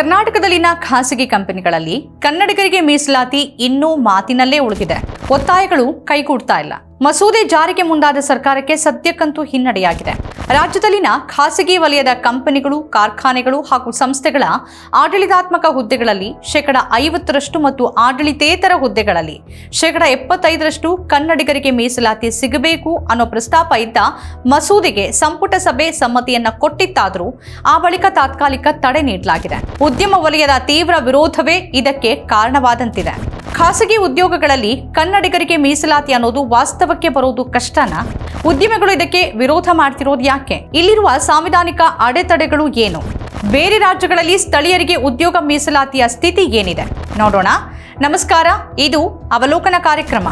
ಕರ್ನಾಟಕದಲ್ಲಿನ ಖಾಸಗಿ ಕಂಪನಿಗಳಲ್ಲಿ ಕನ್ನಡಿಗರಿಗೆ ಮೀಸಲಾತಿ ಇನ್ನೂ ಮಾತಿನಲ್ಲೇ ಉಳಿದಿದೆ ಒತ್ತಾಯಗಳು ಕೈಗೂಡ್ತಾ ಇಲ್ಲ. ಮಸೂದೆ ಜಾರಿಗೆ ಮುಂದಾದ ಸರ್ಕಾರಕ್ಕೆ ಸದ್ಯಕ್ಕಂತೂ ಹಿನ್ನಡೆಯಾಗಿದೆ. ರಾಜ್ಯದಲ್ಲಿನ ಖಾಸಗಿ ವಲಯದ ಕಂಪನಿಗಳು, ಕಾರ್ಖಾನೆಗಳು ಹಾಗೂ ಸಂಸ್ಥೆಗಳ ಆಡಳಿತಾತ್ಮಕ ಹುದ್ದೆಗಳಲ್ಲಿ ಶೇಕಡ ಐವತ್ತರಷ್ಟು ಮತ್ತು ಆಡಳಿತೇತರ ಹುದ್ದೆಗಳಲ್ಲಿ ಶೇಕಡ ಎಪ್ಪತ್ತೈದರಷ್ಟು ಕನ್ನಡಿಗರಿಗೆ ಮೀಸಲಾತಿ ಸಿಗಬೇಕು ಅನ್ನೋ ಪ್ರಸ್ತಾಪ ಇದ್ದ ಮಸೂದೆಗೆ ಸಂಪುಟ ಸಭೆ ಸಮ್ಮತಿಯನ್ನ ಕೊಟ್ಟಿತ್ತಾದರೂ ಆ ಬಳಿಕ ತಾತ್ಕಾಲಿಕ ತಡೆ ನೀಡಲಾಗಿದೆ. ಉದ್ಯಮ ವಲಯದ ತೀವ್ರ ವಿರೋಧವೇ ಇದಕ್ಕೆ ಕಾರಣವಾದಂತಿದೆ. ಖಾಸಗಿ ಉದ್ಯೋಗಗಳಲ್ಲಿ ಕನ್ನಡಿಗರಿಗೆ ಮೀಸಲಾತಿ ಅನ್ನೋದು ವಾಸ್ತವಕ್ಕೆ ಬರೋದು ಕಷ್ಟನಾ? ಉದ್ಯಮಿಗಳು ಇದಕ್ಕೆ ವಿರೋಧ ಮಾಡ್ತಿರೋದು ಯಾಕೆ? ಇಲ್ಲಿರುವ ಸಾಂವಿಧಾನಿಕ ಅಡೆತಡೆಗಳು ಏನು? ಬೇರೆ ರಾಜ್ಯಗಳಲ್ಲಿ ಸ್ಥಳೀಯರಿಗೆ ಉದ್ಯೋಗ ಮೀಸಲಾತಿಯ ಸ್ಥಿತಿ ಏನಿದೆ? ನೋಡೋಣ. ನಮಸ್ಕಾರ, ಇದು ಅವಲೋಕನ ಕಾರ್ಯಕ್ರಮ.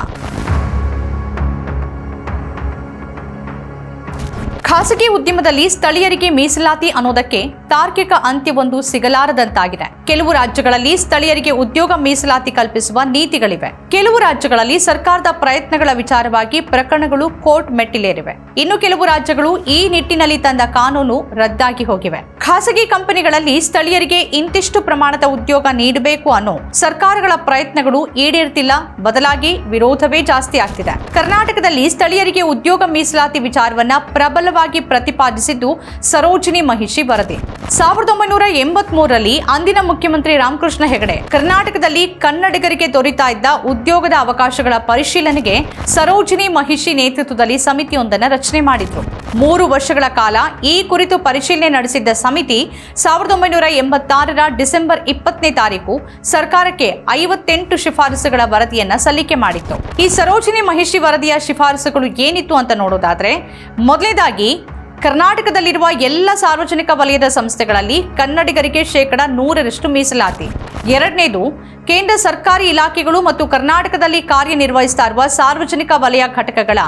ಖಾಸಗಿ ಉದ್ಯಮದಲ್ಲಿ ಸ್ಥಳೀಯರಿಗೆ ಮೀಸಲಾತಿ ಅನ್ನೋದಕ್ಕೆ ತಾರ್ಕಿಕ ಅಂತ್ಯವೊಂದು ಸಿಗಲಾರದಂತಾಗಿದೆ. ಕೆಲವು ರಾಜ್ಯಗಳಲ್ಲಿ ಸ್ಥಳೀಯರಿಗೆ ಉದ್ಯೋಗ ಮೀಸಲಾತಿ ಕಲ್ಪಿಸುವ ನೀತಿಗಳಿವೆ. ಕೆಲವು ರಾಜ್ಯಗಳಲ್ಲಿ ಸರ್ಕಾರದ ಪ್ರಯತ್ನಗಳ ವಿಚಾರವಾಗಿ ಪ್ರಕರಣಗಳು ಕೋರ್ಟ್ ಮೆಟ್ಟಿಲೇರಿವೆ. ಇನ್ನು ಕೆಲವು ರಾಜ್ಯಗಳು ಈ ನಿಟ್ಟಿನಲ್ಲಿ ತಂದ ಕಾನೂನು ರದ್ದಾಗಿ ಹೋಗಿವೆ. ಖಾಸಗಿ ಕಂಪನಿಗಳಲ್ಲಿ ಸ್ಥಳೀಯರಿಗೆ ಇಂತಿಷ್ಟು ಪ್ರಮಾಣದ ಉದ್ಯೋಗ ನೀಡಬೇಕು ಅನ್ನೋ ಸರ್ಕಾರಗಳ ಪ್ರಯತ್ನಗಳು ಈಡೇರ್ತಿಲ್ಲ. ಬದಲಾಗಿ ವಿರೋಧವೇ ಜಾಸ್ತಿ ಆಗ್ತಿದೆ. ಕರ್ನಾಟಕದಲ್ಲಿ ಸ್ಥಳೀಯರಿಗೆ ಉದ್ಯೋಗ ಮೀಸಲಾತಿ ವಿಚಾರವನ್ನ ಪ್ರಬಲವಾಗಿ ಪ್ರತಿಪಾದಿಸಿದ್ದು ಸರೋಜಿನಿ ಮಹಿಷಿ ವರದಿ. ಸಾವಿರದ ಒಂಬೈನೂರ ಎಂಬತ್ ಮೂರರಲ್ಲಿ ಅಂದಿನ ಮುಖ್ಯಮಂತ್ರಿ ರಾಮಕೃಷ್ಣ ಹೆಗಡೆ ಕರ್ನಾಟಕದಲ್ಲಿ ಕನ್ನಡಿಗರಿಗೆ ದೊರೀತಾ ಇದ್ದ ಉದ್ಯೋಗದ ಅವಕಾಶಗಳ ಪರಿಶೀಲನೆಗೆ ಸರೋಜಿನಿ ಮಹಿಷಿ ನೇತೃತ್ವದಲ್ಲಿ ಸಮಿತಿಯೊಂದನ್ನು ರಚನೆ ಮಾಡಿದ್ರು. ಮೂರು ವರ್ಷಗಳ ಕಾಲ ಈ ಕುರಿತು ಪರಿಶೀಲನೆ ನಡೆಸಿದ್ದ ಸಮಿತಿ ಸಾವಿರದ ಒಂಬೈನೂರ ಎಂಬತ್ತಾರರ ಡಿಸೆಂಬರ್ ಇಪ್ಪತ್ತನೇ ತಾರೀಕು ಸರ್ಕಾರಕ್ಕೆ ಐವತ್ತೆಂಟು ಶಿಫಾರಸುಗಳ ವರದಿಯನ್ನ ಸಲ್ಲಿಕೆ ಮಾಡಿತ್ತು. ಈ ಸರೋಜಿನಿ ಮಹಿಷಿ ವರದಿಯ ಶಿಫಾರಸುಗಳು ಏನಿತ್ತು ಅಂತ ನೋಡೋದಾದ್ರೆ ಮೊದಲನೇದಾಗಿ ಕರ್ನಾಟಕದಲ್ಲಿರುವ ಎಲ್ಲ ಸಾರ್ವಜನಿಕ ವಲಯದ ಸಂಸ್ಥೆಗಳಲ್ಲಿ ಕನ್ನಡಿಗರಿಗೆ ಶೇಕಡ ನೂರರಷ್ಟು ಮೀಸಲಾತಿ. ಎರಡನೇದು, ಕೇಂದ್ರ ಸರ್ಕಾರಿ ಇಲಾಖೆಗಳು ಮತ್ತು ಕರ್ನಾಟಕದಲ್ಲಿ ಕಾರ್ಯನಿರ್ವಹಿಸ್ತಾ ಇರುವ ಸಾರ್ವಜನಿಕ ವಲಯ ಘಟಕಗಳ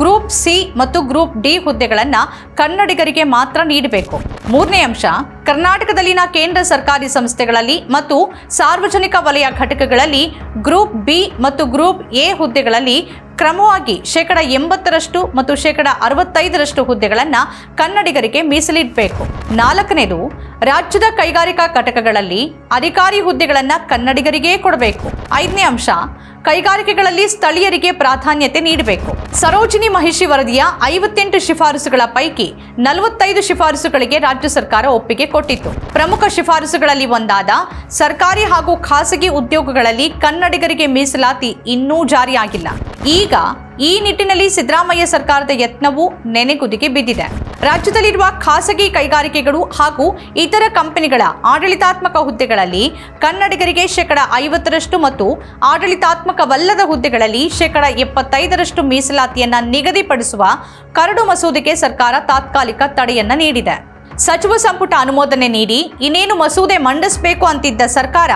ಗ್ರೂಪ್ ಸಿ ಮತ್ತು ಗ್ರೂಪ್ ಡಿ ಹುದ್ದೆಗಳನ್ನು ಕನ್ನಡಿಗರಿಗೆ ಮಾತ್ರ ನೀಡಬೇಕು. ಮೂರನೇ ಅಂಶ ಕರ್ನಾಟಕದಲ್ಲಿನ ಕೇಂದ್ರ ಸರ್ಕಾರಿ ಸಂಸ್ಥೆಗಳಲ್ಲಿ ಮತ್ತು ಸಾರ್ವಜನಿಕ ವಲಯ ಘಟಕಗಳಲ್ಲಿ ಗ್ರೂಪ್ ಬಿ ಮತ್ತು ಗ್ರೂಪ್ ಎ ಹುದ್ದೆಗಳಲ್ಲಿ ಕ್ರಮವಾಗಿ ಶೇಕಡ ಎಂಬತ್ತರಷ್ಟು ಮತ್ತು ಶೇಕಡ ಅರವತ್ತೈದರಷ್ಟು ಹುದ್ದೆಗಳನ್ನು ಕನ್ನಡಿಗರಿಗೆ ಮೀಸಲಿಡಬೇಕು. ನಾಲ್ಕನೇದು, ರಾಜ್ಯದ ಕೈಗಾರಿಕಾ ಘಟಕಗಳಲ್ಲಿ ಅಧಿಕಾರಿ ಹುದ್ದೆಗಳನ್ನು ಕನ್ನಡಿಗರಿಗೇ ಕೊಡಬೇಕು. ಐದನೇ ಅಂಶ, ಕೈಗಾರಿಕೆಗಳಲ್ಲಿ ಸ್ಥಳೀಯರಿಗೆ ಪ್ರಾಧಾನ್ಯತೆ ನೀಡಬೇಕು. ಸರೋಜಿನಿ ಮಹಿಷಿ ವರದಿಯ ಐವತ್ತೆಂಟು ಶಿಫಾರಸುಗಳ ಪೈಕಿ ನಲವತ್ತೈದು ಶಿಫಾರಸುಗಳಿಗೆ ರಾಜ್ಯ ಸರ್ಕಾರ ಒಪ್ಪಿಗೆ ಕೊಟ್ಟಿತ್ತು. ಪ್ರಮುಖ ಶಿಫಾರಸುಗಳಲ್ಲಿ ಒಂದಾದ ಸರ್ಕಾರಿ ಹಾಗೂ ಖಾಸಗಿ ಉದ್ಯೋಗಗಳಲ್ಲಿ ಕನ್ನಡಿಗರಿಗೆ ಮೀಸಲಾತಿ ಇನ್ನೂ ಜಾರಿಯಾಗಿಲ್ಲ. ಈಗ ಈ ನಿಟ್ಟಿನಲ್ಲಿ ಸಿದ್ದರಾಮಯ್ಯ ಸರ್ಕಾರದ ಯತ್ನವು ನೆನೆಗುದಿಗೆ ಬಿದ್ದಿದೆ. ರಾಜ್ಯದಲ್ಲಿರುವ ಖಾಸಗಿ ಕೈಗಾರಿಕೆಗಳು ಹಾಗೂ ಇತರ ಕಂಪನಿಗಳ ಆಡಳಿತಾತ್ಮಕ ಹುದ್ದೆಗಳಲ್ಲಿ ಕನ್ನಡಿಗರಿಗೆ ಶೇಕಡ ಐವತ್ತರಷ್ಟು ಮತ್ತು ಆಡಳಿತಾತ್ಮಕವಲ್ಲದ ಹುದ್ದೆಗಳಲ್ಲಿ ಶೇಕಡ ಎಪ್ಪತ್ತೈದರಷ್ಟು ಮೀಸಲಾತಿಯನ್ನ ನಿಗದಿಪಡಿಸುವ ಕರಡು ಮಸೂದೆಗೆ ಸರ್ಕಾರ ತಾತ್ಕಾಲಿಕ ತಡೆಯನ್ನ ನೀಡಿದೆ. ಸಚಿವ ಸಂಪುಟ ಅನುಮೋದನೆ ನೀಡಿ ಇನ್ನೇನು ಮಸೂದೆ ಮಂಡಿಸಬೇಕು ಅಂತಿದ್ದ ಸರ್ಕಾರ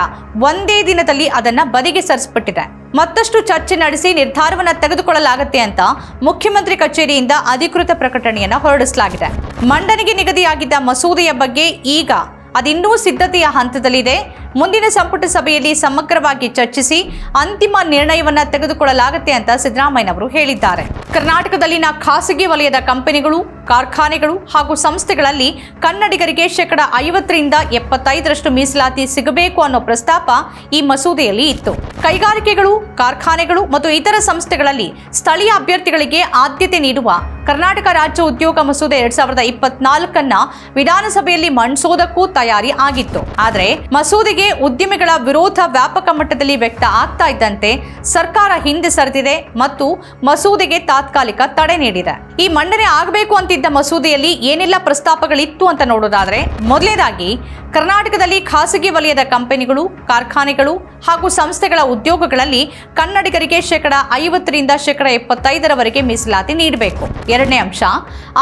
ಒಂದೇ ದಿನದಲ್ಲಿ ಅದನ್ನ ಬದಿಗೆ ಸರಿಸ್ಬಿಟ್ಟಿದೆ. ಮತ್ತಷ್ಟು ಚರ್ಚೆ ನಡೆಸಿ ನಿರ್ಧಾರವನ್ನ ತೆಗೆದುಕೊಳ್ಳಲಾಗುತ್ತೆ ಅಂತ ಮುಖ್ಯಮಂತ್ರಿ ಕಚೇರಿಯಿಂದ ಅಧಿಕೃತ ಪ್ರಕಟಣೆಯನ್ನ ಹೊರಡಿಸಲಾಗಿದೆ. ಮಂಡನೆಗೆ ನಿಗದಿಯಾಗಿದ್ದ ಮಸೂದೆಯ ಬಗ್ಗೆ ಈಗ ಅದಿನ್ನೂ ಸಿದ್ಧತೆಯ ಹಂತದಲ್ಲಿದೆ. ಮುಂದಿನ ಸಂಪುಟ ಸಭೆಯಲ್ಲಿ ಸಮಗ್ರವಾಗಿ ಚರ್ಚಿಸಿ ಅಂತಿಮ ನಿರ್ಣಯವನ್ನು ತೆಗೆದುಕೊಳ್ಳಲಾಗುತ್ತೆ ಅಂತ ಸಿದ್ದರಾಮಯ್ಯನವರು ಹೇಳಿದ್ದಾರೆ. ಕರ್ನಾಟಕದಲ್ಲಿನ ಖಾಸಗಿ ವಲಯದ ಕಂಪನಿಗಳು, ಕಾರ್ಖಾನೆಗಳು ಹಾಗೂ ಸಂಸ್ಥೆಗಳಲ್ಲಿ ಕನ್ನಡಿಗರಿಗೆ ಶೇಕಡ ಐವತ್ತರಿಂದ ಎಪ್ಪತ್ತೈದರಷ್ಟು ಮೀಸಲಾತಿ ಸಿಗಬೇಕು ಅನ್ನೋ ಪ್ರಸ್ತಾಪ ಈ ಮಸೂದೆಯಲ್ಲಿ ಇತ್ತು. ಕೈಗಾರಿಕೆಗಳು, ಕಾರ್ಖಾನೆಗಳು ಮತ್ತು ಇತರ ಸಂಸ್ಥೆಗಳಲ್ಲಿ ಸ್ಥಳೀಯ ಅಭ್ಯರ್ಥಿಗಳಿಗೆ ಆದ್ಯತೆ ನೀಡುವ ಕರ್ನಾಟಕ ರಾಜ್ಯ ಉದ್ಯೋಗ ಮಸೂದೆ ಎರಡ್ ಸಾವಿರದ ಇಪ್ಪತ್ನಾಲ್ಕನ್ನ ವಿಧಾನಸಭೆಯಲ್ಲಿ ಮಂಡಿಸೋದಕ್ಕೂ ತಯಾರಿ ಆಗಿತ್ತು. ಆದರೆ ಮಸೂದೆಗೆ ಉದ್ಯಮಿಗಳ ವಿರೋಧ ವ್ಯಾಪಕ ಮಟ್ಟದಲ್ಲಿ ವ್ಯಕ್ತ ಆಗ್ತಾ ಇದ್ದಂತೆ ಸರ್ಕಾರ ಹಿಂದೆ ಸರಿದಿದೆ ಮತ್ತು ಮಸೂದೆಗೆ ತಾತ್ಕಾಲಿಕ ತಡೆ ನೀಡಿದೆ. ಈ ಮಂಡನೆ ಆಗಬೇಕು ಅಂತಿದ್ದ ಮಸೂದೆಯಲ್ಲಿ ಏನೆಲ್ಲ ಪ್ರಸ್ತಾಪಗಳಿತ್ತು ಅಂತ ನೋಡೋದಾದ್ರೆ ಮೊದಲನೇದಾಗಿ ಕರ್ನಾಟಕದಲ್ಲಿ ಖಾಸಗಿ ವಲಯದ ಕಂಪನಿಗಳು, ಕಾರ್ಖಾನೆಗಳು ಹಾಗೂ ಸಂಸ್ಥೆಗಳ ಉದ್ಯೋಗಗಳಲ್ಲಿ ಕನ್ನಡಿಗರಿಗೆ ಶೇಕಡ ಐವತ್ತರಿಂದ ಶೇಕಡ ಎಪ್ಪತ್ತೈದರವರೆಗೆ ಮೀಸಲಾತಿ ನೀಡಬೇಕು. ಎರಡನೇ ಅಂಶ,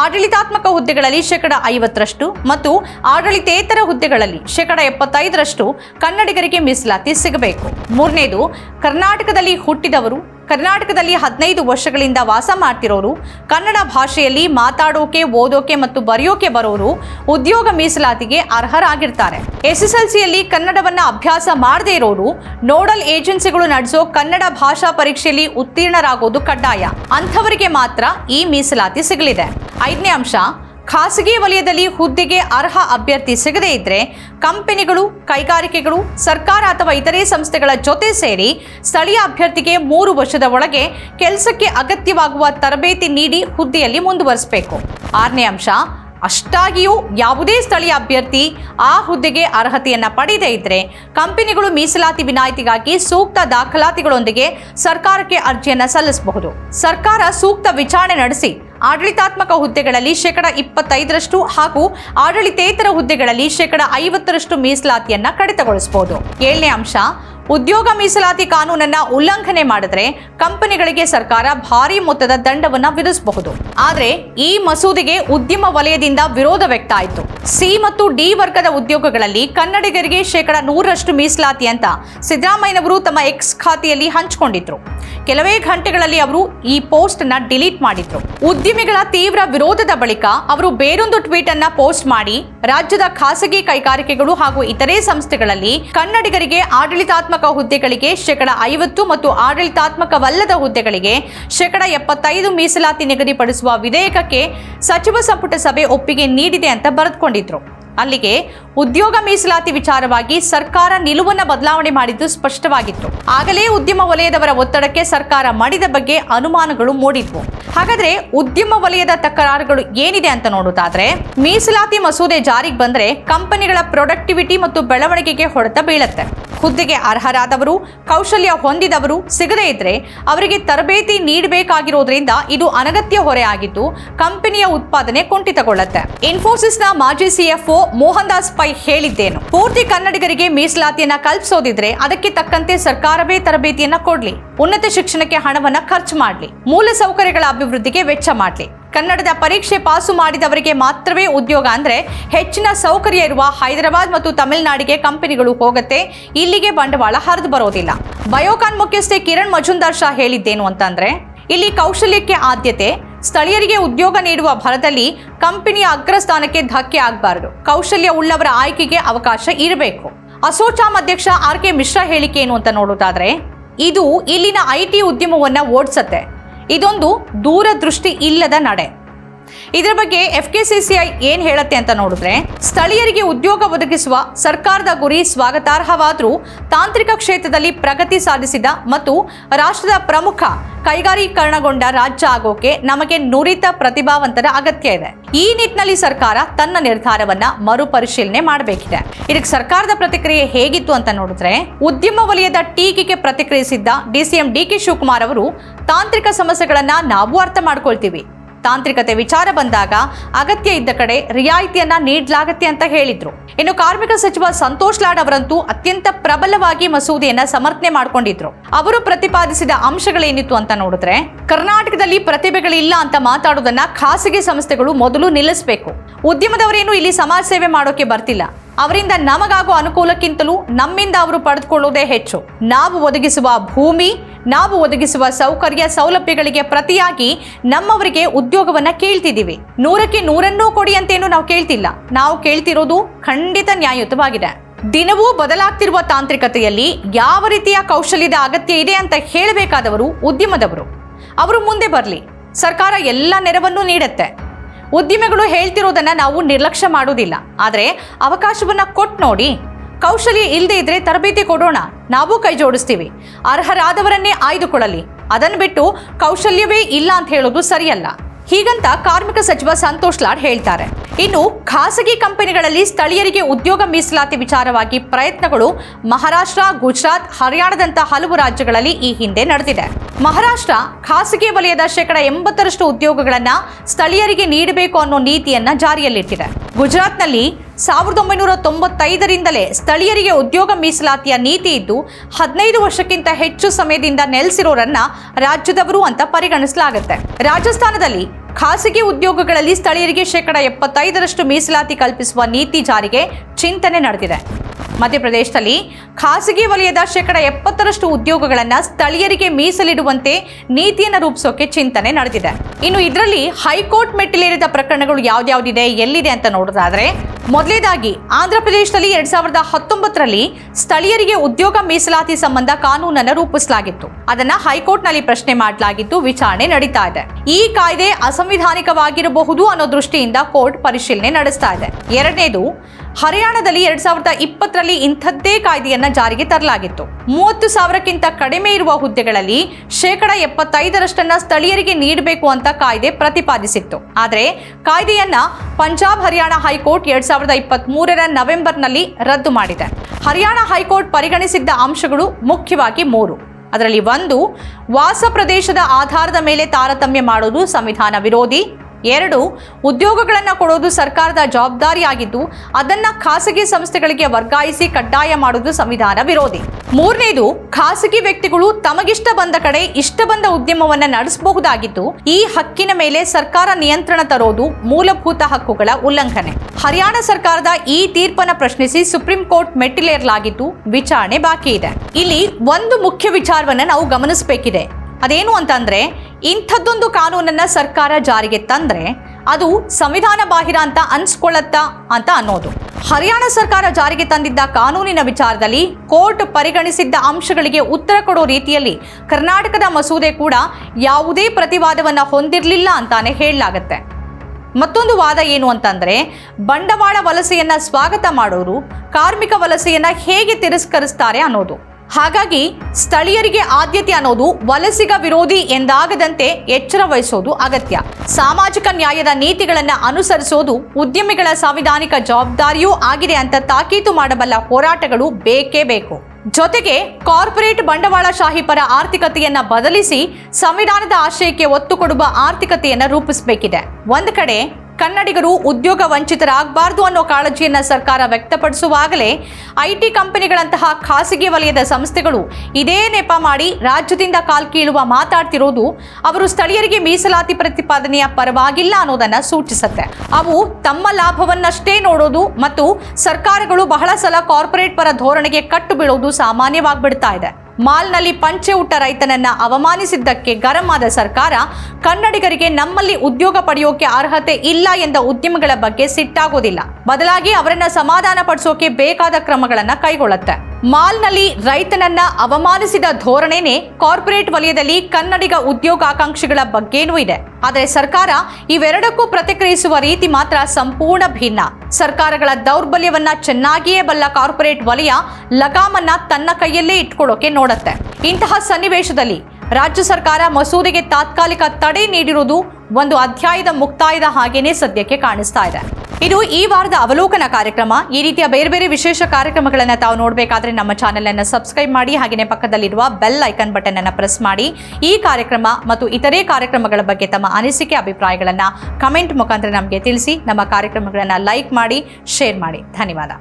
ಆಡಳಿತಾತ್ಮಕ ಹುದ್ದೆಗಳಲ್ಲಿ ಶೇಕಡ ಐವತ್ತರಷ್ಟು ಮತ್ತು ಆಡಳಿತೇತರ ಹುದ್ದೆಗಳಲ್ಲಿ ಶೇಕಡ ಎಪ್ಪತ್ತೈದರಷ್ಟು ಕನ್ನಡಿಗರಿಗೆ ಮೀಸಲಾತಿ ಸಿಗಬೇಕು. ಮೂರನೇದು, ಕರ್ನಾಟಕದಲ್ಲಿ ಹುಟ್ಟಿದವರು ಕರ್ನಾಟಕದಲ್ಲಿ ಹದಿನೈದು ವರ್ಷಗಳಿಂದ ವಾಸ ಮಾಡ್ತಿರೋರು, ಕನ್ನಡ ಭಾಷೆಯಲ್ಲಿ ಮಾತಾಡೋಕೆ, ಓದೋಕೆ ಮತ್ತು ಬರೆಯೋಕೆ ಬರೋರು ಉದ್ಯೋಗ ಮೀಸಲಾತಿಗೆ ಅರ್ಹರಾಗಿರ್ತಾರೆ. ಎಸ್ಎಸ್ಎಲ್ಸಿಯಲ್ಲಿ ಕನ್ನಡವನ್ನ ಅಭ್ಯಾಸ ಮಾಡದೇ ಇರೋರು, ನೋಡಲ್ ಏಜೆನ್ಸಿಗಳು ನಡೆಸೋ ಕನ್ನಡ ಭಾಷಾ ಪರೀಕ್ಷೆಯಲ್ಲಿ ಉತ್ತೀರ್ಣರಾಗೋದು ಕಡ್ಡಾಯ. ಅಂಥವರಿಗೆ ಮಾತ್ರ ಈ ಮೀಸಲಾತಿ ಸಿಗಲಿದೆ. ಐದನೇ ಅಂಶ ಖಾಸಗಿ ವಲಯದಲ್ಲಿ ಹುದ್ದೆಗೆ ಅರ್ಹ ಅಭ್ಯರ್ಥಿ ಸಿಗದೇ ಇದ್ರೆ ಕಂಪನಿಗಳು, ಕೈಗಾರಿಕೆಗಳು, ಸರ್ಕಾರ ಅಥವಾ ಇತರೆ ಸಂಸ್ಥೆಗಳ ಜೊತೆ ಸೇರಿ ಸ್ಥಳೀಯ ಅಭ್ಯರ್ಥಿಗೆ ಮೂರು ವರ್ಷದ ಒಳಗೆ ಕೆಲಸಕ್ಕೆ ಅಗತ್ಯವಾಗುವ ತರಬೇತಿ ನೀಡಿ ಹುದ್ದೆಯಲ್ಲಿ ಮುಂದುವರಿಸಬೇಕು. ಆರನೇ ಅಂಶ, ಅಷ್ಟಾಗಿಯೂ ಯಾವುದೇ ಸ್ಥಳೀಯ ಅಭ್ಯರ್ಥಿ ಆ ಹುದ್ದೆಗೆ ಅರ್ಹತೆಯನ್ನು ಪಡೆಯದೇ ಇದ್ರೆ ಕಂಪನಿಗಳು ಮೀಸಲಾತಿ ವಿನಾಯಿತಿಗಾಗಿ ಸೂಕ್ತ ದಾಖಲಾತಿಗಳೊಂದಿಗೆ ಸರ್ಕಾರಕ್ಕೆ ಅರ್ಜಿಯನ್ನು ಸಲ್ಲಿಸಬಹುದು. ಸರ್ಕಾರ ಸೂಕ್ತ ವಿಚಾರಣೆ ನಡೆಸಿ ಆಡಳಿತಾತ್ಮಕ ಹುದ್ದೆಗಳಲ್ಲಿ ಶೇಕಡ ಇಪ್ಪತ್ತೈದರಷ್ಟು ಹಾಗೂ ಆಡಳಿತೇತರ ಹುದ್ದೆಗಳಲ್ಲಿ ಶೇಕಡ ಐವತ್ತರಷ್ಟು ಮೀಸಲಾತಿಯನ್ನ ಕಡಿತಗೊಳಿಸಬಹುದು. ಏಳನೇ ಅಂಶ ಉದ್ಯೋಗ ಮೀಸಲಾತಿ ಕಾನೂನನ್ನ ಉಲ್ಲಂಘನೆ ಮಾಡಿದ್ರೆ ಕಂಪನಿಗಳಿಗೆ ಸರ್ಕಾರ ಭಾರಿ ಮೊತ್ತದ ದಂಡವನ್ನ ವಿಧಿಸಬಹುದು. ಆದ್ರೆ ಈ ಮಸೂದೆಗೆ ಉದ್ಯಮ ವಲಯದಿಂದ ವಿರೋಧ ವ್ಯಕ್ತ ಆಯಿತು. ಸಿ ಮತ್ತು ಡಿ ವರ್ಗದ ಉದ್ಯೋಗಗಳಲ್ಲಿ ಕನ್ನಡಿಗರಿಗೆ ಶೇಕಡ ನೂರರಷ್ಟು ಮೀಸಲಾತಿ ಅಂತ ಸಿದ್ದರಾಮಯ್ಯನವರು ತಮ್ಮ ಎಕ್ಸ್ ಖಾತೆಯಲ್ಲಿ ಹಂಚಿಕೊಂಡಿದ್ರು. ಕೆಲವೇ ಗಂಟೆಗಳಲ್ಲಿ ಅವರು ಈ ಪೋಸ್ಟ್ನ ಡಿಲೀಟ್ ಮಾಡಿದ್ರು. ಉದ್ಯಮಿಗಳ ತೀವ್ರ ವಿರೋಧದ ಬಳಿಕ ಅವರು ಬೇರೊಂದು ಟ್ವೀಟ್ ಅನ್ನ ಪೋಸ್ಟ್ ಮಾಡಿ ರಾಜ್ಯದ ಖಾಸಗಿ ಕೈಗಾರಿಕೆಗಳು ಹಾಗೂ ಇತರೆ ಸಂಸ್ಥೆಗಳಲ್ಲಿ ಕನ್ನಡಿಗರಿಗೆ ಆಡಳಿತಾತ್ಮಕ ಹುದ್ದೆಗಳಿಗೆ ಶೇಕಡ ಐವತ್ತು ಮತ್ತು ಆಡಳಿತಾತ್ಮಕವಲ್ಲದ ಹುದ್ದೆಗಳಿಗೆ ಶೇಕಡ ಎಪ್ಪತ್ತೈದು ಮೀಸಲಾತಿ ನಿಗದಿಪಡಿಸುವ ವಿಧೇಯಕಕ್ಕೆ ಸಚಿವ ಸಂಪುಟ ಸಭೆ ಒಪ್ಪಿಗೆ ನೀಡಿದೆ ಅಂತ ಬರೆದುಕೊಂಡಿದ್ರು. ಅಲ್ಲಿಗೆ ಉದ್ಯೋಗ ಮೀಸಲಾತಿ ವಿಚಾರವಾಗಿ ಸರ್ಕಾರ ನಿಲುವನ್ನ ಬದಲಾವಣೆ ಮಾಡಿದ್ದು ಸ್ಪಷ್ಟವಾಗಿತ್ತು. ಆಗಲೇ ಉದ್ಯಮ ವಲಯದವರ ಒತ್ತಡಕ್ಕೆ ಸರ್ಕಾರ ಮಾಡಿದ ಬಗ್ಗೆ ಅನುಮಾನಗಳು ಮೂಡಿದ್ವು. ಹಾಗಾದ್ರೆ ಉದ್ಯಮ ವಲಯದ ತಕರಾರುಗಳು ಏನಿದೆ ಅಂತ ನೋಡೋದಾದ್ರೆ ಮೀಸಲಾತಿ ಮಸೂದೆ ಜಾರಿಗೆ ಬಂದ್ರೆ ಕಂಪನಿಗಳ ಪ್ರೊಡಕ್ಟಿವಿಟಿ ಮತ್ತು ಬೆಳವಣಿಗೆಗೆ ಹೊಡೆತ ಬೀಳುತ್ತೆ. ಹುದ್ದೆಗೆ ಅರ್ಹರಾದವರು, ಕೌಶಲ್ಯ ಹೊಂದಿದವರು ಸಿಗದೇ ಇದ್ರೆ ಅವರಿಗೆ ತರಬೇತಿ ನೀಡಬೇಕಾಗಿರೋದ್ರಿಂದ ಇದು ಅನಗತ್ಯ ಹೊರೆ ಆಗಿದ್ದು, ಕಂಪನಿಯ ಉತ್ಪಾದನೆ ಕುಂಠಿತಗೊಳ್ಳುತ್ತೆ. ಇನ್ಫೋಸಿಸ್ನ ಮಾಜಿ ಸಿಎಫ್ಒ ಮೋಹನ್ ದಾಸ್ ಹೇಳಿದ್ದೇನು. ಪೂರ್ತಿ ಕನ್ನಡಿಗರಿಗೆ ಮೀಸಲಾತಿಯನ್ನ ಕಲ್ಪಿಸೋದಿದ್ರೆ ಅದಕ್ಕೆ ತಕ್ಕಂತೆ ಸರ್ಕಾರವೇ ತರಬೇತಿಯನ್ನ ಕೊಡ್ಲಿ. ಉನ್ನತ ಶಿಕ್ಷಣಕ್ಕೆ ಹಣವನ್ನ ಖರ್ಚು ಮಾಡಲಿ. ಮೂಲ ಸೌಕರ್ಯಗಳ ಅಭಿವೃದ್ಧಿಗೆ ವೆಚ್ಚ ಮಾಡಲಿ. ಕನ್ನಡದ ಪರೀಕ್ಷೆ ಪಾಸು ಮಾಡಿದವರಿಗೆ ಮಾತ್ರವೇ ಉದ್ಯೋಗ ಅಂದ್ರೆ ಹೆಚ್ಚಿನ ಸೌಕರ್ಯ ಇರುವ ಹೈದರಾಬಾದ್ ಮತ್ತು ತಮಿಳುನಾಡಿಗೆ ಕಂಪನಿಗಳು ಹೋಗುತ್ತೆ, ಇಲ್ಲಿಗೆ ಬಂಡವಾಳ ಹರಿದು ಬರೋದಿಲ್ಲ. ಬಯೋಕಾನ್ ಮುಖ್ಯಸ್ಥೆ ಕಿರಣ್ ಮಜುಂದಾರ್ ಶಾ ಹೇಳಿದ್ದೇನು ಅಂತಂದ್ರೆ, ಇಲ್ಲಿ ಕೌಶಲ್ಯಕ್ಕೆ ಆದ್ಯತೆ ಸ್ಥಳೀಯರಿಗೆ ಉದ್ಯೋಗ ನೀಡುವ ಭರದಲ್ಲಿ ಕಂಪನಿಯ ಅಗ್ರಸ್ಥಾನಕ್ಕೆ ಧಕ್ಕೆ ಆಗಬಾರದು. ಕೌಶಲ್ಯ ಉಳ್ಳವರ ಆಯ್ಕೆಗೆ ಅವಕಾಶ ಇರಬೇಕು. ಅಸೋಚಾಮ್ ಅಧ್ಯಕ್ಷ ಆರ್ ಕೆ ಮಿಶ್ರಾ ಹೇಳಿಕೆ ಏನು ಅಂತ ನೋಡೋದಾದ್ರೆ, ಇದು ಇಲ್ಲಿನ ಐಟಿ ಉದ್ಯಮವನ್ನ ಓಡಿಸತ್ತೆ. ಇದೊಂದು ದೂರದೃಷ್ಟಿ ಇಲ್ಲದ ನಡೆ. ಇದರ ಬಗ್ಗೆ F K C C I ಏನ್ ಹೇಳತ್ತೆ ಅಂತ ನೋಡಿದ್ರೆ, ಸ್ಥಳೀಯರಿಗೆ ಉದ್ಯೋಗ ಒದಗಿಸುವ ಸರ್ಕಾರದ ಗುರಿ ಸ್ವಾಗತಾರ್ಹವಾದರೂ ತಾಂತ್ರಿಕ ಕ್ಷೇತ್ರದಲ್ಲಿ ಪ್ರಗತಿ ಸಾಧಿಸಿದ ಮತ್ತು ರಾಷ್ಟ್ರದ ಪ್ರಮುಖ ಕೈಗಾರೀಕರಣಗೊಂಡ ರಾಜ್ಯ ಆಗೋಕೆ ನಮಗೆ ನುರಿತ ಪ್ರತಿಭಾವಂತರ ಅಗತ್ಯ ಇದೆ. ಈ ನಿಟ್ಟಿನಲ್ಲಿ ಸರ್ಕಾರ ತನ್ನ ನಿರ್ಧಾರವನ್ನ ಮರುಪರಿಶೀಲನೆ ಮಾಡಬೇಕಿದೆ. ಇದಕ್ಕೆ ಸರ್ಕಾರದ ಪ್ರತಿಕ್ರಿಯೆ ಹೇಗಿತ್ತು ಅಂತ ನೋಡಿದ್ರೆ, ಉದ್ಯಮ ವಲಯದ ಟೀಕೆಗೆ ಪ್ರತಿಕ್ರಿಯಿಸಿದ್ದ ಡಿಸಿಎಂ ಡಿ ಕೆ ಶಿವಕುಮಾರ್ ಅವರು, ತಾಂತ್ರಿಕ ಸಮಸ್ಯೆಗಳನ್ನ ನಾವು ಅರ್ಥ ಮಾಡ್ಕೊಳ್ತೀವಿ. ತಾಂತ್ರಿಕತೆ ವಿಚಾರ ಬಂದಾಗ ಅಗತ್ಯ ಇದ್ದ ಕಡೆ ರಿಯಾಯಿತಿಯನ್ನ ನೀಡಲಾಗತ್ತೆ ಅಂತ ಹೇಳಿದ್ರು. ಇನ್ನು ಕಾರ್ಮಿಕ ಸಚಿವ ಸಂತೋಷ್ ಲಾಡ್ ಅವರಂತೂ ಅತ್ಯಂತ ಪ್ರಬಲವಾಗಿ ಮಸೂದೆಯನ್ನ ಸಮರ್ಥನೆ ಮಾಡ್ಕೊಂಡಿದ್ರು. ಅವರು ಪ್ರತಿಪಾದಿಸಿದ ಅಂಶಗಳೇನಿತ್ತು ಅಂತ ನೋಡಿದ್ರೆ, ಕರ್ನಾಟಕದಲ್ಲಿ ಪ್ರತಿಭೆಗಳಿಲ್ಲ ಅಂತ ಮಾತಾಡೋದನ್ನ ಖಾಸಗಿ ಸಂಸ್ಥೆಗಳು ಮೊದಲು ನಿಲ್ಲಿಸಬೇಕು. ಉದ್ಯಮದವರೇನು ಇಲ್ಲಿ ಸಮಾಜ ಸೇವೆ ಮಾಡೋಕೆ ಬರ್ತಿಲ್ಲ. ಅವರಿಂದ ನಮಗಾಗುವ ಅನುಕೂಲಕ್ಕಿಂತಲೂ ನಮ್ಮಿಂದ ಅವರು ಪಡೆದುಕೊಳ್ಳುವುದೇ ಹೆಚ್ಚು. ನಾವು ಒದಗಿಸುವ ಭೂಮಿ, ನಾವು ಒದಗಿಸುವ ಸೌಕರ್ಯ, ಸೌಲಭ್ಯಗಳಿಗೆ ಪ್ರತಿಯಾಗಿ ನಮ್ಮವರಿಗೆ ಉದ್ಯೋಗವನ್ನ ಕೇಳ್ತಿದ್ದೀವಿ. ನೂರಕ್ಕೆ ನೂರನ್ನೂ ಕೊಡಿ ಅಂತೇನು ನಾವು ಕೇಳ್ತಿಲ್ಲ. ನಾವು ಕೇಳ್ತಿರೋದು ಖಂಡಿತ ನ್ಯಾಯಯುತವಾಗಿದೆ. ದಿನವೂ ಬದಲಾಗ್ತಿರುವ ತಾಂತ್ರಿಕತೆಯಲ್ಲಿ ಯಾವ ರೀತಿಯ ಕೌಶಲ್ಯದ ಅಗತ್ಯ ಇದೆ ಅಂತ ಹೇಳಬೇಕಾದವರು ಉದ್ಯಮದವರು. ಅವರು ಮುಂದೆ ಬರಲಿ. ಸರ್ಕಾರ ಎಲ್ಲ ನೆರವನ್ನು ನೀಡುತ್ತೆ. ಉದ್ಯಮಿಗಳು ಹೇಳ್ತಿರೋದನ್ನ ನಾವು ನಿರ್ಲಕ್ಷ್ಯ ಮಾಡೋದಿಲ್ಲ. ಆದರೆ ಅವಕಾಶವನ್ನ ಕೊಟ್ಟು ನೋಡಿ. ಕೌಶಲ್ಯ ಇಲ್ಲದೆ ಇದ್ರೆ ತರಬೇತಿ ಕೊಡೋಣ. ನಾವು ಕೈ ಜೋಡಿಸ್ತೀವಿ. ಅರ್ಹರಾದವರನ್ನೇ ಆಯ್ದುಕೊಳ್ಳಲಿ. ಅದನ್ನು ಬಿಟ್ಟು ಕೌಶಲ್ಯವೇ ಇಲ್ಲ ಅಂತ ಹೇಳೋದು ಸರಿಯಲ್ಲ. ಹೀಗಂತ ಕಾರ್ಮಿಕ ಸಚಿವ ಸಂತೋಷ್ ಲಾಡ್ ಹೇಳ್ತಾರೆ. ಇನ್ನು ಖಾಸಗಿ ಕಂಪನಿಗಳಲ್ಲಿ ಸ್ಥಳೀಯರಿಗೆ ಉದ್ಯೋಗ ಮೀಸಲಾತಿ ವಿಚಾರವಾಗಿ ಪ್ರಯತ್ನಗಳು ಮಹಾರಾಷ್ಟ್ರ, ಗುಜರಾತ್ ಹರಿಯಾಣದಂತಹ ಹಲವು ರಾಜ್ಯಗಳಲ್ಲಿ ಈ ಹಿಂದೆ ನಡೆದಿದೆ. ಮಹಾರಾಷ್ಟ್ರ ಖಾಸಗಿ ವಲಯದ ಶೇಕಡ ಎಂಬತ್ತರಷ್ಟು ಉದ್ಯೋಗಗಳನ್ನ ಸ್ಥಳೀಯರಿಗೆ ನೀಡಬೇಕು ಅನ್ನೋ ನೀತಿಯನ್ನ ಜಾರಿಯಲ್ಲಿಟ್ಟಿದೆ. ಗುಜರಾತ್ನಲ್ಲಿ ಸಾವಿರದ ಒಂಬೈನೂರ ತೊಂಬತ್ತೈದರಿಂದಲೇ ಸ್ಥಳೀಯರಿಗೆ ಉದ್ಯೋಗ ಮೀಸಲಾತಿಯ ನೀತಿ ಇದ್ದು, ಹದಿನೈದು ವರ್ಷಕ್ಕಿಂತ ಹೆಚ್ಚು ಸಮಯದಿಂದ ನೆಲೆಸಿರೋರನ್ನ ರಾಜ್ಯದವರು ಅಂತ ಪರಿಗಣಿಸಲಾಗುತ್ತೆ. ರಾಜಸ್ಥಾನದಲ್ಲಿ ಖಾಸಗಿ ಉದ್ಯೋಗಗಳಲ್ಲಿ ಸ್ಥಳೀಯರಿಗೆ ಶೇಕಡ ಎಪ್ಪತ್ತೈದರಷ್ಟು ಮೀಸಲಾತಿ ಕಲ್ಪಿಸುವ ನೀತಿ ಜಾರಿಗೆ ಚಿಂತನೆ ನಡೆದಿದೆ. ಮಧ್ಯಪ್ರದೇಶದಲ್ಲಿ ಖಾಸಗಿ ವಲಯದ ಶೇಕಡ ಎಪ್ಪತ್ತರಷ್ಟು ಉದ್ಯೋಗಗಳನ್ನು ಸ್ಥಳೀಯರಿಗೆ ಮೀಸಲಿಡುವಂತೆ ನೀತಿಯನ್ನು ರೂಪಿಸೋಕೆ ಚಿಂತನೆ ನಡೆದಿದೆ. ಇನ್ನು ಇದರಲ್ಲಿ ಹೈಕೋರ್ಟ್ ಮೆಟ್ಟಿಲೇರಿದ ಪ್ರಕರಣಗಳು ಯಾವ್ದಾವ್ದಿದೆ ಎಲ್ಲಿದೆ ಅಂತ ನೋಡೋದಾದ್ರೆ, ಮೊದಲೇದಾಗಿ ಆಂಧ್ರ ಪ್ರದೇಶದಲ್ಲಿ ಎರಡ್ ಸಾವಿರದ ಹತ್ತೊಂಬತ್ತರಲ್ಲಿ ಸ್ಥಳೀಯರಿಗೆ ಉದ್ಯೋಗ ಮೀಸಲಾತಿ ಸಂಬಂಧ ಕಾನೂನನ್ನು ರೂಪಿಸಲಾಗಿತ್ತು. ಅದನ್ನ ಹೈಕೋರ್ಟ್ನಲ್ಲಿ ಪ್ರಶ್ನೆ ಮಾಡಲಾಗಿದ್ದು ವಿಚಾರಣೆ ನಡೀತಾ ಇದೆ. ಈ ಕಾಯ್ದೆ ಅಸಂವಿಧಾನಿಕವಾಗಿರಬಹುದು ಅನ್ನೋ ದೃಷ್ಟಿಯಿಂದ ಕೋರ್ಟ್ ಪರಿಶೀಲನೆ ನಡೆಸ್ತಾ ಇದೆ. ಎರಡನೇದು, ಹರಿಯಾಣದಲ್ಲಿ ಎರಡ್ ಸಾವಿರದ ಇಪ್ಪತ್ತರಲ್ಲಿ ಇಂಥದ್ದೇ ಕಾಯ್ದೆಯನ್ನ ಜಾರಿಗೆ ತರಲಾಗಿತ್ತು. ಮೂವತ್ತು ಸಾವಿರಕ್ಕಿಂತ ಕಡಿಮೆ ಇರುವ ಹುದ್ದೆಗಳಲ್ಲಿ ಶೇಕಡ ಎಪ್ಪತ್ತೈದರಷ್ಟನ್ನ ಸ್ಥಳೀಯರಿಗೆ ನೀಡಬೇಕು ಅಂತ ಕಾಯ್ದೆ ಪ್ರತಿಪಾದಿಸಿತ್ತು. ಆದರೆ ಕಾಯ್ದೆಯನ್ನ ಪಂಜಾಬ್ ಹರಿಯಾಣ ಹೈಕೋರ್ಟ್ ಎರಡ್ ಸಾವಿರದ ಇಪ್ಪತ್ತ್ ಮೂರರ ನವೆಂಬರ್ನಲ್ಲಿ ರದ್ದು ಮಾಡಿದೆ. ಹರಿಯಾಣ ಹೈಕೋರ್ಟ್ ಪರಿಗಣಿಸಿದ್ದ ಅಂಶಗಳು ಮುಖ್ಯವಾಗಿ ಮೂರು. ಅದರಲ್ಲಿ ಒಂದು ವಾಸ ಪ್ರದೇಶದ ಆಧಾರದ ಮೇಲೆ ತಾರತಮ್ಯ ಮಾಡೋದು ಸಂವಿಧಾನ ವಿರೋಧಿ. ಎರಡು, ಉದ್ಯೋಗಗಳನ್ನು ಕೊಡೋದು ಸರ್ಕಾರದ ಜವಾಬ್ದಾರಿಯಾಗಿದ್ದು, ಅದನ್ನು ಖಾಸಗಿ ಸಂಸ್ಥೆಗಳಿಗೆ ವರ್ಗಾಯಿಸಿ ಕಡ್ಡಾಯ ಮಾಡುವುದು ಸಂವಿಧಾನ ವಿರೋಧಿ. ಮೂರನೇದು, ಖಾಸಗಿ ವ್ಯಕ್ತಿಗಳು ತಮಗಿಷ್ಟ ಬಂದ ಕಡೆ ಇಷ್ಟ ಬಂದ ಉದ್ಯಮವನ್ನು ನಡೆಸಬಹುದಾಗಿದ್ದು, ಈ ಹಕ್ಕಿನ ಮೇಲೆ ಸರ್ಕಾರ ನಿಯಂತ್ರಣ ತರೋದು ಮೂಲಭೂತ ಹಕ್ಕುಗಳ ಉಲ್ಲಂಘನೆ. ಹರಿಯಾಣ ಸರ್ಕಾರದ ಈ ತೀರ್ಪನ್ನು ಪ್ರಶ್ನಿಸಿ ಸುಪ್ರೀಂ ಕೋರ್ಟ್ ಮೆಟ್ಟಿಲೇರಲಾಗಿದ್ದು ವಿಚಾರಣೆ ಬಾಕಿ ಇದೆ. ಇಲ್ಲಿ ಒಂದು ಮುಖ್ಯ ವಿಚಾರವನ್ನ ನಾವು ಗಮನಿಸಬೇಕಿದೆ. ಅದೇನು ಅಂತಂದ್ರೆ ಇಂಥದ್ದೊಂದು ಕಾನೂನನ್ನ ಸರ್ಕಾರ ಜಾರಿಗೆ ತಂದ್ರೆ ಅದು ಸಂವಿಧಾನ ಬಾಹಿರ ಅಂತ ಅನ್ಸ್ಕೊಳ್ಳತ್ತಾ ಅಂತ ಅನ್ನೋದು. ಹರಿಯಾಣ ಸರ್ಕಾರ ಜಾರಿಗೆ ತಂದಿದ್ದ ಕಾನೂನಿನ ವಿಚಾರದಲ್ಲಿ ಕೋರ್ಟ್ ಪರಿಗಣಿಸಿದ್ದ ಅಂಶಗಳಿಗೆ ಉತ್ತರ ಕೊಡೋ ರೀತಿಯಲ್ಲಿ ಕರ್ನಾಟಕದ ಮಸೂದೆ ಕೂಡ ಯಾವುದೇ ಪ್ರತಿವಾದವನ್ನ ಹೊಂದಿರಲಿಲ್ಲ ಅಂತಾನೆ ಹೇಳಲಾಗತ್ತೆ. ಮತ್ತೊಂದು ವಾದ ಏನು ಅಂತಂದ್ರೆ, ಬಂಡವಾಳ ವಲಸೆಯನ್ನ ಸ್ವಾಗತ ಮಾಡೋರು ಕಾರ್ಮಿಕ ವಲಸೆಯನ್ನ ಹೇಗೆ ತಿರಸ್ಕರಿಸ್ತಾರೆ ಅನ್ನೋದು. ಹಾಗಾಗಿ ಸ್ಥಳೀಯರಿಗೆ ಆದ್ಯತೆ ಅನ್ನೋದು ವಲಸಿಗ ವಿರೋಧಿ ಎಂದಾಗದಂತೆ ಎಚ್ಚರ ವಹಿಸೋದು ಅಗತ್ಯ. ಸಾಮಾಜಿಕ ನ್ಯಾಯದ ನೀತಿಗಳನ್ನು ಅನುಸರಿಸೋದು ಉದ್ಯಮಿಗಳ ಸಾಂವಿಧಾನಿಕ ಜವಾಬ್ದಾರಿಯೂ ಆಗಿದೆ ಅಂತ ತಾಕೀತು ಮಾಡಬಲ್ಲ ಹೋರಾಟಗಳು ಬೇಕೇ ಬೇಕು. ಜೊತೆಗೆ ಕಾರ್ಪೊರೇಟ್ ಬಂಡವಾಳಶಾಹಿ ಪರ ಆರ್ಥಿಕತೆಯನ್ನ ಬದಲಿಸಿ ಸಂವಿಧಾನದ ಆಶಯಕ್ಕೆ ಒತ್ತು ಕೊಡುವ ಆರ್ಥಿಕತೆಯನ್ನ ರೂಪಿಸಬೇಕಿದೆ. ಒಂದು ಕಡೆ ಕನ್ನಡಿಗರು ಉದ್ಯೋಗ ವಂಚಿತರಾಗಬಾರ್ದು ಅನ್ನೋ ಕಾಳಜಿಯನ್ನು ಸರ್ಕಾರ ವ್ಯಕ್ತಪಡಿಸುವಾಗಲೇ ಐಟಿ ಕಂಪನಿಗಳಂತಹ ಖಾಸಗಿ ವಲಯದ ಸಂಸ್ಥೆಗಳು ಇದೇ ನೆಪ ಮಾಡಿ ರಾಜ್ಯದಿಂದ ಕಾಲ್ಕೀಳುವ ಮಾತಾಡ್ತಿರೋದು ಅವರು ಸ್ಥಳೀಯರಿಗೆ ಮೀಸಲಾತಿ ಪ್ರತಿಪಾದನೆಯ ಪರವಾಗಿಲ್ಲ ಅನ್ನೋದನ್ನ ಸೂಚಿಸುತ್ತೆ. ಅವು ತಮ್ಮ ಲಾಭವನ್ನಷ್ಟೇ ನೋಡೋದು ಮತ್ತು ಸರ್ಕಾರಗಳು ಬಹಳ ಸಲ ಕಾರ್ಪೊರೇಟ್ ಪರ ಧೋರಣೆಗೆ ಕಟ್ಟು ಬೀಳೋದು ಸಾಮಾನ್ಯವಾಗಿಬಿಡ್ತಾ ಇದೆ. ಮಾಲ್ನಲ್ಲಿ ಪಂಚೆ ಉಟ್ಟ ರೈತನನ್ನ ಅವಮಾನಿಸಿದ್ದಕ್ಕೆ ಗರಂ ಆದ ಸರ್ಕಾರ, ಕನ್ನಡಿಗರಿಗೆ ನಮ್ಮಲ್ಲಿ ಉದ್ಯೋಗ ಪಡೆಯೋಕೆ ಅರ್ಹತೆ ಇಲ್ಲ ಎಂದ ಉದ್ಯಮಗಳ ಬಗ್ಗೆ ಸಿಟ್ಟಾಗೋದಿಲ್ಲ. ಬದಲಾಗಿ ಅವರನ್ನ ಸಮಾಧಾನ ಪಡಿಸೋಕೆ ಬೇಕಾದ ಕ್ರಮಗಳನ್ನ ಕೈಗೊಳ್ಳುತ್ತೆ. ಮಾಲ್ನಲ್ಲಿ ರೈತನನ್ನ ಅವಮಾನಿಸಿದ ಧೋರಣೆನೇ ಕಾರ್ಪೊರೇಟ್ ವಲಯದಲ್ಲಿ ಕನ್ನಡಿಗ ಉದ್ಯೋಗಾಕಾಂಕ್ಷಿಗಳ ಬಗ್ಗೆನೂ ಇದೆ. ಆದರೆ ಸರ್ಕಾರ ಇವೆರಡಕ್ಕೂ ಪ್ರತಿಕ್ರಿಯಿಸುವ ರೀತಿ ಮಾತ್ರ ಸಂಪೂರ್ಣ ಭಿನ್ನ. ಸರ್ಕಾರಗಳ ದೌರ್ಬಲ್ಯವನ್ನ ಚೆನ್ನಾಗಿಯೇ ಬಲ್ಲ ಕಾರ್ಪೊರೇಟ್ ವಲಯ ಲಗಾಮನ್ನ ತನ್ನ ಕೈಯಲ್ಲೇ ಇಟ್ಕೊಳ್ಳೋಕೆ ನೋಡತ್ತೆ. ಇಂತಹ ಸನ್ನಿವೇಶದಲ್ಲಿ ರಾಜ್ಯ ಸರ್ಕಾರ ಮಸೂದೆಗೆ ತಾತ್ಕಾಲಿಕ ತಡೆ ನೀಡಿರುವುದು ಒಂದು ಅಧ್ಯಾಯದ ಮುಕ್ತಾಯದ ಹಾಗೇನೆ ಸದ್ಯಕ್ಕೆ ಕಾಣಿಸ್ತಾ ಇದೆ. ಇದು ಈ ವಾರದ ಅವಲೋಕನ ಕಾರ್ಯಕ್ರಮ. ಈ ರೀತಿಯ ಬೇರೆ ಬೇರೆ ವಿಶೇಷ ಕಾರ್ಯಕ್ರಮಗಳನ್ನು ತಾವು ನೋಡಬೇಕಾದ್ರೆ ನಮ್ಮ ಚಾನೆಲ್ ಅನ್ನು ಸಬ್ಸ್ಕ್ರೈಬ್ ಮಾಡಿ ಹಾಗೆಯೇ ಪಕ್ಕದಲ್ಲಿರುವ ಬೆಲ್ ಐಕನ್ ಬಟನ್ ಅನ್ನು ಪ್ರೆಸ್ ಮಾಡಿ. ಈ ಕಾರ್ಯಕ್ರಮ ಮತ್ತು ಇತರೆ ಕಾರ್ಯಕ್ರಮಗಳ ಬಗ್ಗೆ ತಮ್ಮ ಅನಿಸಿಕೆ, ಅಭಿಪ್ರಾಯಗಳನ್ನು ಕಮೆಂಟ್ ಮುಖಾಂತರ ನಮಗೆ ತಿಳಿಸಿ. ನಮ್ಮ ಕಾರ್ಯಕ್ರಮಗಳನ್ನು ಲೈಕ್ ಮಾಡಿ, ಶೇರ್ ಮಾಡಿ. ಧನ್ಯವಾದ.